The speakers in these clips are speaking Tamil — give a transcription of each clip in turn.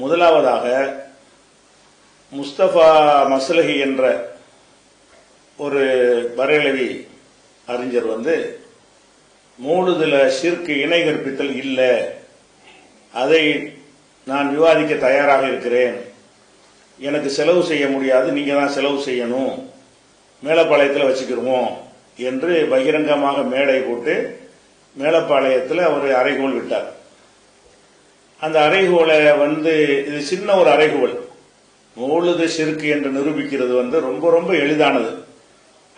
முதலாவதாக முஸ்தபா மஸ்லஹி என்ற ஒரு வரையளவி அறிஞர் வந்து மூடுதல சிற்கு இணை கற்பித்தல் இல்லை அதை நான் விவாதிக்க தயாராக இருக்கிறேன். எனக்கு செலவு செய்ய முடியாது நீங்க தான் செலவு செய்யணும். மேலப்பாளையத்தில் வச்சுக்கிருவோம் என்று பகிரங்கமாக மேடை போட்டு மேலப்பாளையத்தில் அவர் அறைகோல் விட்டார். அந்த அறைகோலை வந்து இது சின்ன ஒரு அறைகோல் மூழுது சிறுக்கு என்று நிரூபிக்கிறது வந்து ரொம்ப ரொம்ப எளிதானது.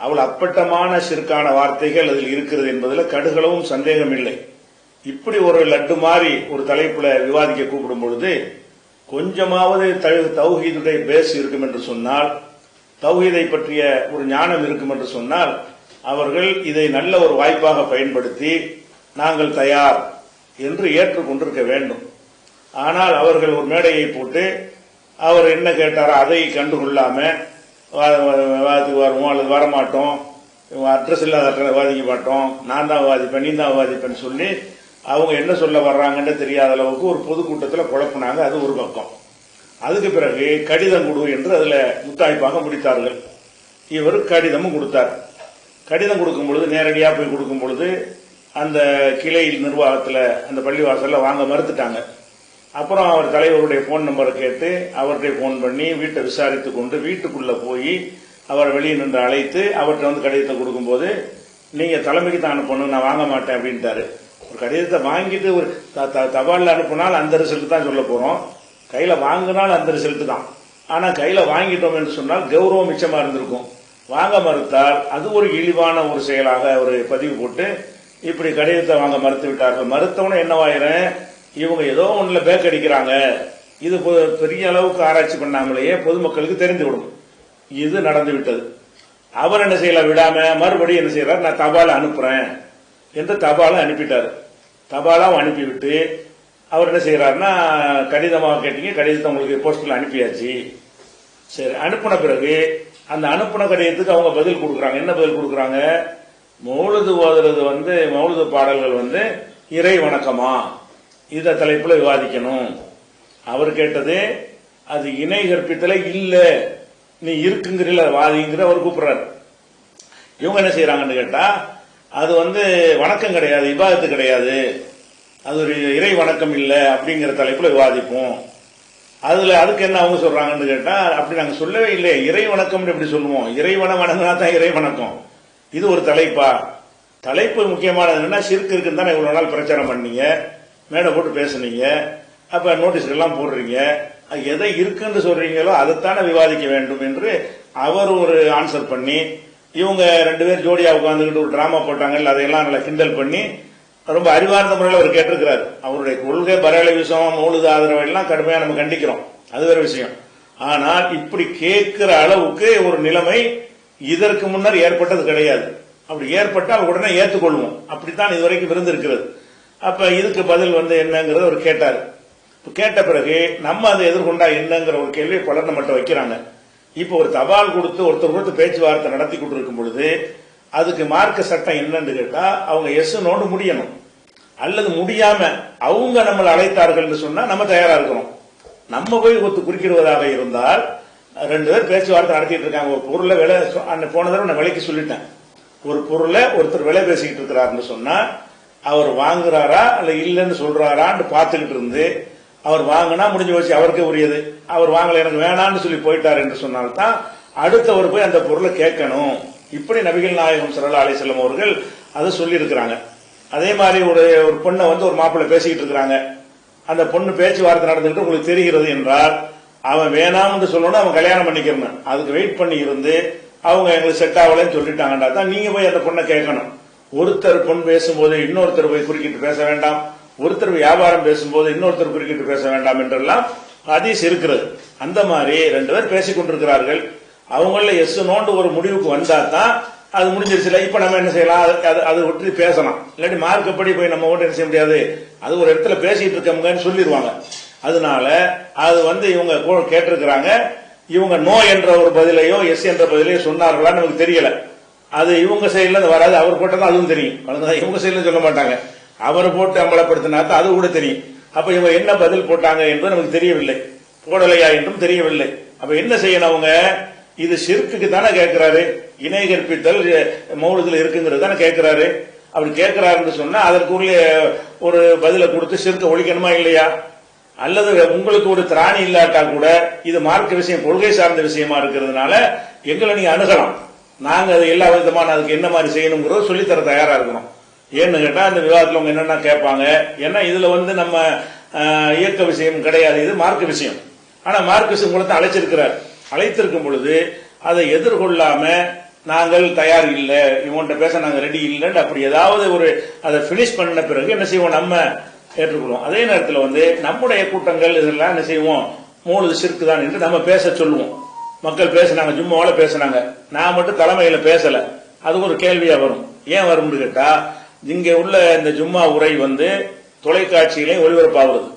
அவள் அப்பட்டமான சிறுக்கான வார்த்தைகள் அதில் இருக்கிறது என்பதில் கடுகளவும் சந்தேகம் இல்லை. இப்படி ஒரு லட்டு மாதிரி ஒரு தலைப்புல விவாதிக்க கூப்பிடும் பொழுது கொஞ்சமாவது தௌஹீதுடைய பேஸ் இருக்கும் என்று சொன்னால் தௌஹீதை பற்றிய ஒரு ஞானம் இருக்கும் என்று சொன்னால் அவர்கள் இதை நல்ல ஒரு வாய்ப்பாக பயன்படுத்தி நாங்கள் தயார் என்று ஏற்றுக்கொண்டிருக்க வேண்டும். ஆனால் அவர்கள் ஒரு மேடையை போட்டு அவர் என்ன கேட்டாரோ அதை கண்டுகொள்ளாம வாதத்துக்கு வருவோம் அல்லது வரமாட்டோம் அட்ரஸ் இல்லாத அட்ரஸ் வாதிக்க மாட்டோம் நான் தான் வாதிப்பேன் நீ தான் வாதிப்பேன்னு சொல்லி அவங்க என்ன சொல்ல வர்றாங்கன்னு தெரியாத அளவுக்கு ஒரு பொதுக்கூட்டத்தில் குழப்பினாங்க. அது ஒரு பக்கம். அதுக்கு பிறகு கடிதம் கொடு என்று அதில் முத்தாய்ப்பாக முடித்தார்கள். இவர் கடிதமும் கொடுத்தார். கடிதம் கொடுக்கும் பொழுது நேரடியாக போய் கொடுக்கும் பொழுது அந்த கிளை நிர்வாகத்தில் அந்த பள்ளிவாசலில் வாங்க மறுத்துட்டாங்க. அப்புறம் அவர் தலைவருடைய ஃபோன் நம்பரை கேட்டு அவர்கிட்ட ஃபோன் பண்ணி வீட்டை விசாரித்து கொண்டு வீட்டுக்குள்ள போய் அவர் வெளியே நின்று அழைத்து அவர்கிட்ட வந்து கடிதத்தை கொடுக்கும்போது நீங்க தலைமைக்கு தான் அனுப்பணும் நான் வாங்க மாட்டேன் அப்படின்ட்டாரு. ஒரு கடிதத்தை வாங்கிட்டு ஒரு த- த- அந்த ரிசல்ட் தான் சொல்ல போறோம். கையில வாங்கினால் அந்த ரிசல்ட் தான். ஆனா கையில வாங்கிட்டோம் என்று சொன்னால் கௌரவம் மிச்சமா இருந்திருக்கும். வாங்க மறுத்தால் அது ஒரு இழிவான ஒரு செயலாக ஒரு பதிவு போட்டு இப்படி கடிதத்தை வாங்க மறுத்து விட்டார்கள். மறுத்தவன என்னவாயிரம்? இவங்க ஏதோ ஒன்றில் பேக் அடிக்கிறாங்க. இது பொ- பெரிய அளவுக்கு ஆராய்ச்சி பண்ணாமலேயே பொதுமக்களுக்கு தெரிந்து விடும் இது நடந்து விட்டது. அவர் என்ன செய்யல? விடாம மறுபடியும் என்ன செய்யறாரு நான் தபால அனுப்புறேன் என்று தபாலும் அனுப்பிட்டாரு. தபாலாவும் அனுப்பிவிட்டு அவர் என்ன செய்யறாருன்னா கடிதமாக கேட்டீங்க கடிதத்தை உங்களுக்கு போஸ்டில் அனுப்பியாச்சு. சரி அனுப்பின பிறகு அந்த அனுப்புன கடிதத்துக்கு அவங்க பதில் கொடுக்குறாங்க. என்ன பதில் கொடுக்குறாங்க? மௌலுது ஓதுறது வந்து மௌலது பாடல்கள் வந்து இறை வணக்கமா? இந்த தலைப்புல விவாதிக்கணும். அவர் கேட்டது அது இணை கற்பித்தல இல்ல. நீ இருக்குங்கிறீல வாதிங்கிற அவர் கூப்பிடுறாரு. இவங்க என்ன செய்யறாங்கன்னு கேட்டா அது வந்து வணக்கம் கிடையாது விவாதத்து கிடையாது. அது ஒரு இறை வணக்கம் இல்லை அப்படிங்கிற தலைப்புல விவாதிப்போம். அதுல அதுக்கு என்ன அவங்க சொல்றாங்கன்னு கேட்டா அப்படி நாங்க சொல்லவே இல்லை இறை வணக்கம் எப்படி சொல்லுவோம்? இறைவன வணங்கினா தான் இறை வணக்கம். இது ஒரு தலைப்பா. தலைப்பு முக்கியமானது என்னன்னா சிறுக்கு இருக்குன்னு தானே இவ்வளவு நாள் பிரச்சாரம் பண்ணீங்க. மேடை போட்டு பேசுனீங்க. அப்ப நோட்டீஸ் எல்லாம் போடுறீங்க. அது எதை இருக்குன்னு சொல்றீங்களோ அதைத்தானே விவாதிக்க வேண்டும் என்று அவர் ஒரு ஆன்சர் பண்ணி இவங்க ரெண்டு பேர் ஜோடியா உட்காந்துக்கிட்டு ஒரு டிராமா போட்டாங்கல்ல அதையெல்லாம் நல்லா கிண்டல் பண்ணி ரொம்ப அறிவார்ந்த முறையில் அவர் கேட்டிருக்கிறார். அவருடைய கொள்கை பரவலை விஷயம் மூழுது ஆதரவு எல்லாம் கடுமையா நம்ம கண்டிக்கிறோம். அது வேற விஷயம். ஆனால் இப்படி கேட்கிற அளவுக்கு ஒரு நிலைமை இதற்கு முன்னர் ஏற்பட்டது கிடையாது. அப்படி ஏற்பட்டால் உடனே ஏற்றுக்கொள்வோம் அப்படித்தான் இதுவரைக்கும் இருந்திருக்கிறது. அப்ப இதுக்கு பதில் வந்து என்னங்கிறத அவர் கேட்டார். கேட்ட பிறகு நம்ம அதை எதிர்கொண்டா என்னங்கிற ஒரு கேள்வியை பலர் நம்மகிட்ட வைக்கிறாங்க. இப்போ ஒரு தபால் கொடுத்து ஒருத்தர் கொடுத்து பேச்சுவார்த்தை நடத்தி கொண்டிருக்கும் பொழுது அதுக்கு மார்க்க சட்டம் என்னன்னு கேட்டா அவங்க எஸ் நோண்டு முடியணும். அல்லது முடியாம அவங்க நம்மளை அழைத்தார்கள் சொன்னா நம்ம தயாரா இருக்கிறோம். நம்ம போய் ஒத்து குறிக்கிடுவதாக இருந்தால் ரெண்டு பேர் பேச்சுவார்த்தை நடத்திட்டு இருக்காங்க. ஒரு பொருளை விலை அந்த போன தடவை நான் விலைக்கு சொல்லிட்டேன். ஒரு பொருளை ஒருத்தர் விலை பேசிக்கிட்டு இருக்கிறாருன்னு சொன்னா அவர் வாங்குறாரா இல்லை இல்லைன்னு சொல்றாரான்னு பார்த்துக்கிட்டு இருந்து அவர் வாங்கினா முடிஞ்ச வச்சு அவருக்கே உரியது அவர் வாங்கல எனக்கு வேணாம்னு சொல்லி போயிட்டார் என்று சொன்னால்தான் அடுத்தவர் போய் அந்த பொருளை கேட்கணும். இப்படி நபிகள் நாயகம் சரலா அலிசல்லம் அவர்கள் அதை சொல்லி இருக்கிறாங்க அதே மாதிரி ஒரு ஒரு பொண்ணை வந்து ஒரு மாப்பிள்ளை பேசிக்கிட்டு இருக்கிறாங்க. அந்த பொண்ணு பேச்சுவார்த்தை நடந்துகிட்டு உங்களுக்கு தெரிகிறது என்றால் அவன் வேணாம்னு சொல்லணும் அவன் கல்யாணம் பண்ணிக்கிறணும் அதுக்கு வெயிட் பண்ணி இருந்து அவங்க எங்களுக்கு செட் ஆகலன்னு சொல்லிட்டாங்கடா தான் நீங்க போய் அந்த பொண்ணை கேட்கணும். ஒருத்தர் பொன் பேசும்போது இன்னொருத்தர் போய் குறுக்கிட்டு பேச வேண்டாம். ஒருத்தர் வியாபாரம் பேசும்போது இன்னொருத்தர் குறுக்கிட்டு பேச வேண்டாம் என்றெல்லாம் ஹதீஸ் இருக்கிறது. அந்த மாதிரி ரெண்டு பேர் பேசிக் கொண்டிருக்கிறார்கள். அவங்கள எஸ் நோண்டு ஒரு முடிவுக்கு வந்தா தான் அது முடிஞ்சிருச்சுல. இப்ப நம்ம என்ன செய்யலாம்? அது- அது அதை பேசலாம். இல்லாட்டி மார்க்கப்படி போய் நம்ம ஓட்டு என்ன செய்ய முடியாது? அது ஒரு இடத்துல பேசிட்டு இருக்கவங்கன்னு சொல்லிடுவாங்க. அதனால அது வந்து இவங்க கேட்டிருக்கிறாங்க. இவங்க நோ என்ற ஒரு பதிலையோ எஸ் என்ற பதிலையோ சொன்னார்களான்னு நமக்கு தெரியல. அது இவங்க சைடில் வராது. அவர் போட்டதான் அதுவும் தெரியும். இவங்க சைடில் சொல்ல மாட்டாங்க. அவரை போட்டு அம்பலப்படுத்தினா தான் அது கூட தெரியும். அப்போ இவங்க என்ன பதில் போட்டாங்க என்பது நமக்கு தெரியவில்லை. போடலையா என்றும் தெரியவில்லை. அப்போ என்ன செய்யணும் அவங்க? இது சிறுக்குக்கு தானே கேட்கிறாரு. இணை கற்பித்தல் மௌலத்தில் இருக்குங்கிறது தானே கேட்கிறாரு. அப்படி கேட்கிறாருன்னு சொன்னா அதற்குரிய ஒரு பதிலை கொடுத்து ஷிர்க்க ஒழிக்கணுமா இல்லையா? அல்லது உங்களுக்கு ஒரு திராணி இல்லாட்டால் கூட இது மார்க்க விஷயம் கொள்கை சார்ந்த விஷயமா இருக்கிறதுனால எங்களை நீங்க அணுகலாம். நாங்கள் அது எல்லா விதமான அதுக்கு என்ன மாதிரி செய்யணுங்கிறத சொல்லித்தர தயாராக இருக்கிறோம் ஏன்னு கேட்டால் அந்த விவாதத்தில் அவங்க என்னென்ன கேட்பாங்க? ஏன்னா இதில் வந்து நம்ம இயக்க விஷயம் கிடையாது. இது மார்க்க விஷயம். ஆனால் மார்க்க விஷயம் மூலத்தை அழைச்சிருக்கிறார். அழைத்திருக்கும் பொழுது அதை எதிர்கொள்ளாமல் நாங்கள் தயார் இல்லை. இவன்கிட்ட பேச நாங்கள் ரெடி இல்லைன்னு அப்படி ஏதாவது ஒரு அதை ஃபினிஷ் பண்ண பிறகு என்ன செய்வோம்? நம்ம ஏற்றுக்கொள்வோம். அதே நேரத்தில் வந்து நம்முடைய கூட்டங்கள் இதெல்லாம் என்ன செய்வோம்? மூணு சிற்கு தான் என்று நம்ம பேச சொல்லுவோம். மக்கள் பேசுனாங்க ஜும்மாவோட பேசுனாங்க. நான் மட்டும் தலைமையில பேசல. அது ஒரு கேள்வியா வரும். ஏன் வரும்னு கேட்டா இங்க உள்ள இந்த ஜும்மா உரை வந்து தொலைக்காட்சியிலையும் ஒளிபரப்பாகிறது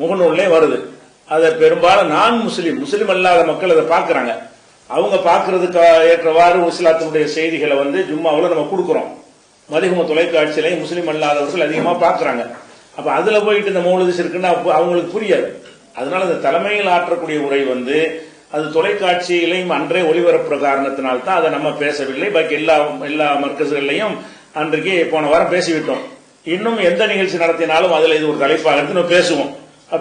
முகநூல்லையும் வருது. அதை பெரும்பாலும் நான் முஸ்லீம் முஸ்லீம் அல்லாத மக்கள் அதை பார்க்குறாங்க. அவங்க பார்க்கறதுக்கு ஏற்றவாறு இஸ்லாத்தினுடைய செய்திகளை வந்து ஜும்மாவில் நம்ம கொடுக்குறோம். மதிகம தொலைக்காட்சியிலையும் முஸ்லீம் அல்லாதவர்கள் அதிகமாக பார்க்குறாங்க. அப்போ அதில் போயிட்டு இந்த மௌலது இருக்குன்னா அவங்களுக்கு புரியாது. அதனால இந்த தலைமையில் ஆற்றக்கூடிய உரை வந்து அது தொலைக்காட்சியிலையும் அன்றே ஒளிபரப்புற காரணத்தினால் தான் அதை நம்ம பேசவில்லை. பாக்கி எல்லா எல்லா மர்க்கஸ்கள்லையும் அன்றைக்கு போன வாரம் பேசிவிட்டோம். இன்னும் எந்த நிகழ்ச்சி நடத்தினாலும் அதுல இது ஒரு தலைப்பாக எடுத்து நம்ம பேசுவோம்.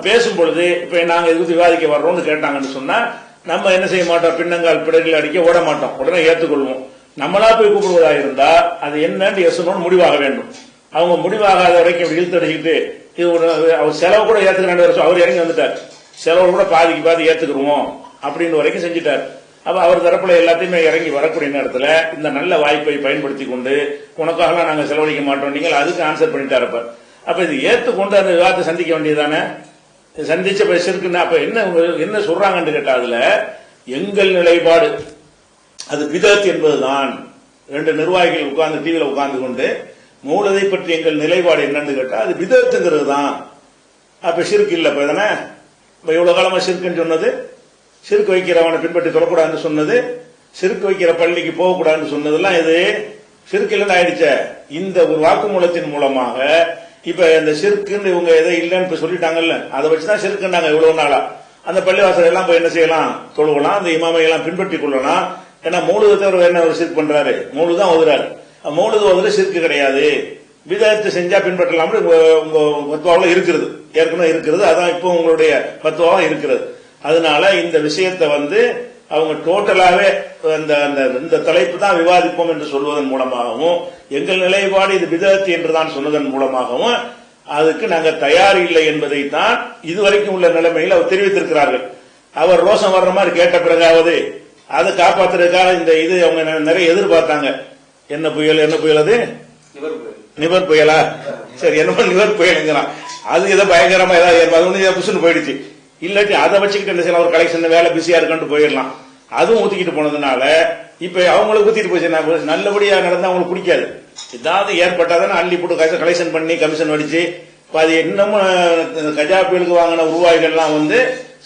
பேசும் பொழுது இப்ப நாங்க இது குறித்து விவாதிக்க வர்றோம்னு கேட்டாங்கன்னு சொன்னா நம்ம என்ன செய்ய மாட்டோம்? பின்னங்கால் பிடரில் அடிக்க ஓட மாட்டோம். உடனே ஏற்றுக்கொள்வோம் நம்மளா போய் கூப்பிடுவதா இருந்தா அது என்னன்னு எசணும்னு முடிவாக வேண்டும். அவங்க முடிவாகாத வரைக்கும் இழுத்தடிக்கிட்டு இழுத்து இது ஒரு அவர் செலவு கூட ஏத்துக்கிறேன் அவர் இறங்கி வந்துட்டார். செலவு கூட பாதிக்கு பாதி ஏத்துக்கிருவோம் அப்படின்னு வரைக்கும் செஞ்சுட்டார். அப்ப அவர் தரப்புல எல்லாத்தையுமே இறங்கி வரக்கூடிய நேரத்துல இந்த நல்ல வாய்ப்பை பயன்படுத்தி கொண்டு உனக்காகலாம் நாங்க செலவழிக்க மாட்டோம் நீங்கள் அதுக்கு ஆன்சர் பண்ணிட்டாரு அப்ப. அப்ப இது ஏத்துக்கொண்டு அந்த விவாதத்தை சந்திக்க வேண்டியதானே சந்திச்ச பேசிருக்கு அப்ப என்ன என்ன சொல்றாங்கன்னு கேட்டா அதுல எங்கள் நிலைப்பாடு அது பிதத் என்பதுதான். ரெண்டு நிர்வாகிகள் உட்கார்ந்து டிவியில உட்கார்ந்து கொண்டு மூலதை பற்றி எங்கள் நிலைப்பாடு என்னன்னு கேட்டா அது பிதத்துங்கிறது தான் அப்ப சிறுக்கு இல்லை இப்ப தானே? இப்ப இவ்வளவு காலமா சிறுக்குன்னு சொன்னது? சிறுக்கு வைக்கிறவனை பின்பற்றி தொடக்கூடாதுன்னு சொன்னது சிறுக்கு வைக்கிற பள்ளிக்கு போகக்கூடாதுன்னு சொன்னதெல்லாம் இது சிறுக்கு ஆயிடுச்ச. இந்த ஒரு வாக்குமூலத்தின் மூலமாக இப்ப இந்த சிறுக்குன்னு இவங்க எதை இல்லைன்னு இப்ப சொல்லிட்டாங்கல்ல அதை வச்சுதான் சிறுக்குன்னாங்க இவ்வளவு நாளா. அந்த பள்ளிவாசல் எல்லாம் போய் என்ன செய்யலாம்? தொழுகலாம் அந்த இமாமை எல்லாம் பின்பற்றி கொள்ளலாம். ஏன்னா மூழுதை தவிர என்ன ஒரு சிறுக்கு பண்றாரு? மூணு தான் ஓதுறாரு மூலது ஓதுற சிறுக்கு கிடையாது. விதத்தை செஞ்சா பின்பற்றலாம்னு உங்க பத்துவாவில் இருக்கிறது. ஏற்கனவே இருக்கிறது. அதான் இப்போ உங்களுடைய பத்துவாவும் இருக்கிறது. அதனால இந்த விஷயத்தை வந்து அவங்க டோட்டலாவே அந்த அந்த இந்த தலைப்பு தான் விவாதிப்போம் என்று சொல்வதன் மூலமாகவும் எங்கள் நிலைப்பாடு இது விதத்து என்று தான் சொன்னதன் மூலமாகவும் அதுக்கு நாங்க தயார் இல்லை என்பதை தான் இதுவரைக்கும் உள்ள நிலைமையில் அவர் தெரிவித்திருக்கிறார்கள். அவர் ரோசம் வர்ற மாதிரி கேட்ட பிறகாவது அதை காப்பாத்துறதுக்காக இந்த இது அவங்க நிறைய எதிர்பார்த்தாங்க. என்ன புயல் என்ன புயல் அது? நிவர் புயலா. சரி என்னமோ நிவர் புயலுங்கிறான். அது ஏதோ பயங்கரமா ஏதாவது புசுன்னு போயிடுச்சு. இல்லாட்டி அதை வச்சுக்கிட்டு என்ன செய்யலாம்? ஒரு கலெக்ஷன் வேலை பிஸியா இருக்குன்னு போயிடலாம். அதுவும் ஊத்திக்கிட்டு போனதுனால இப்ப அவங்களுக்கு ஊத்திட்டு போச்சு நல்லபடியா நடந்தா அவங்களுக்கு பிடிக்காது. ஏதாவது ஏற்பட்டாதான் அள்ளி போட்டு கலெக்ஷன் பண்ணி கமிஷன் அடிச்சு இப்ப அது இன்னமும் கஜா புயலுக்கு வாங்கின உருவாய்கள்லாம் வந்து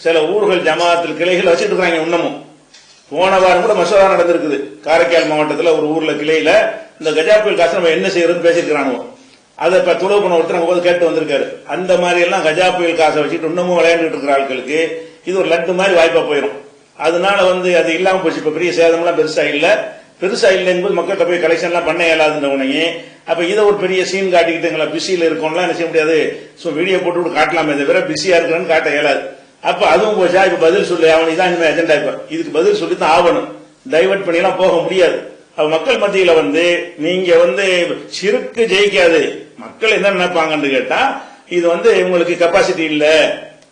சில ஊர்கள் ஜமாத்தில் கிளைகள் வச்சுட்டு இருக்காங்க இன்னமும். போன வாரம் கூட மசோதா நடந்திருக்குது. காரைக்கால் மாவட்டத்தில் ஒரு ஊர்ல கிளையில இந்த கஜா புயல் காசு நம்ம என்ன செய்யறதுன்னு பேசியிருக்கிறானுவோ அதை இப்போ துளவு பண்ண ஒருத்தர் போது கேட்டு வந்திருக்காரு. அந்த மாதிரி எல்லாம் கஜா புயல் காசை வச்சுட்டு இன்னமும் விளையாண்டுட்டு இருக்கிற ஆட்களுக்கு இது ஒரு லட்டு மாதிரி வாய்ப்பாக போயிடும் அதனால வந்து அது இல்லாமல் போச்சு. இப்போ பெரிய சேதம்லாம் பெருசாக இல்லை. பெருசாக இல்லை என்பது மக்கள்கிட்ட போய் கலெக்ஷன்லாம் பண்ண இயலாதுன்ற உடனே அப்போ இதை ஒரு பெரிய சீன் காட்டிக்கிட்டு எங்களை பிஸியில் இருக்கோம்லாம் என்ன செய்ய முடியாது. ஸோ வீடியோ போட்டு விட்டு காட்டலாமே தவிர பிஸியாக இருக்கிறேன்னு காட்ட இயலாது. அப்போ அதுவும் போச்சா? இப்போ பதில் சொல்லு. அவன் இதான் இனிமேல் அஜெண்டா இப்போ. இதுக்கு பதில் சொல்லி தான் ஆகணும். டைவெர்ட் பண்ணி போக முடியாது. மக்கள் மத்தியில வந்து நீங்க வந்து சிறுக்கு ஜெயிக்காது. மக்கள் என்ன நினைப்பாங்கன்னு கேட்டா இது வந்து உங்களுக்கு கெப்பாசிட்டி இல்ல.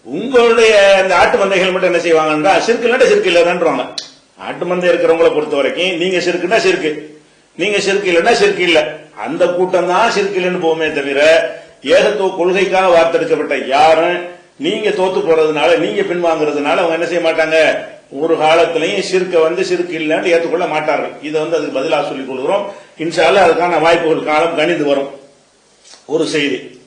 உங்களுடைய அந்த ஆட்டு மந்தைகள் மட்டும் என்ன செய்வாங்கன்னா சிறுக்கு இல்லாட்ட சிறுக்கு இல்லைன்றாங்க. ஆட்டு மந்தை இருக்கிறவங்களை பொறுத்த வரைக்கும் நீங்க சிறுக்குன்னா சிறுக்கு. நீங்க சிறுக்கு இல்லைன்னா சிறுக்கு இல்ல. அந்த கூட்டம் தான் சிறுக்கு இல்லைன்னு போகுமே தவிர ஏகத்துவ கொள்கைக்காக வார்த்தெடுக்கப்பட்ட யாரும் நீங்க தோத்து போறதுனால நீங்க பின்வாங்குறதுனால அவங்க என்ன செய்ய மாட்டாங்க? ஒரு காலத்திலையும் சிறுக்க வந்து சிறுக்கு இல்லைன்னு ஏற்றுக்கொள்ள மாட்டார்கள். இதை வந்து அதுக்கு பதிலாக சொல்லிக் கொள்கிறோம். இன்ஷால்ல அதுக்கான வாய்ப்புகள் காலம் கணிந்து வரும். ஒரு செய்தி.